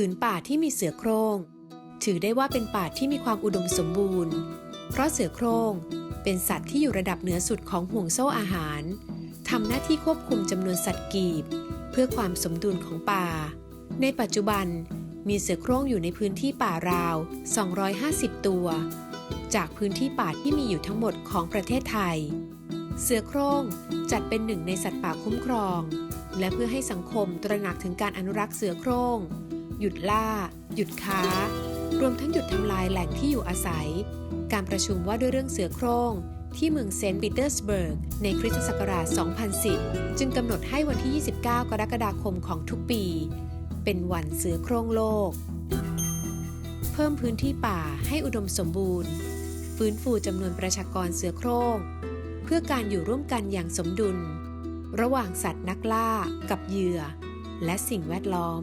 ผืนป่าที่มีเสือโคร่งถือได้ว่าเป็นป่าที่มีความอุดมสมบูรณ์ เพราะเสือโคร่งเป็นสัตว์ที่อยู่ระดับเหนือสุดของห่วงโซ่อาหารทำหน้าที่ควบคุมจำนวนสัตว์กีบ เพื่อความสมดุลของป่า ในปัจจุบันมีเสือโคร่งอยู่ในพื้นที่ป่าราว 250 ตัว จากพื้นที่ป่าที่มีอยู่ทั้งหมดของประเทศไทย เสือโคร่งจัดเป็นหนึ่งในสัตว์ป่าคุ้มครอง และเพื่อให้สังคมตระหนักถึงการอนุรักษ์เสือโคร่ง หยุดล่า หยุดค้า รวมทั้งหยุดทำลายแหล่งที่อยู่อาศัย การประชุมว่าด้วยเรื่องเสือโคร่งที่เมืองเซนต์ปีเตอร์สเบิร์ก ในคริสตศักราช 2010 จึงกำหนดให้วันที่ 29 กรกฎาคมของทุกปี เป็นวันเสือโคร่งโลก เพิ่มพื้นที่ป่าให้อุดมสมบูรณ์ ฟื้นฟูจำนวนประชากรเสือโคร่ง เพื่อการอยู่ร่วมกันอย่างสมดุล ระหว่างสัตว์นักล่ากับเหยื่อ และสิ่งแวดล้อม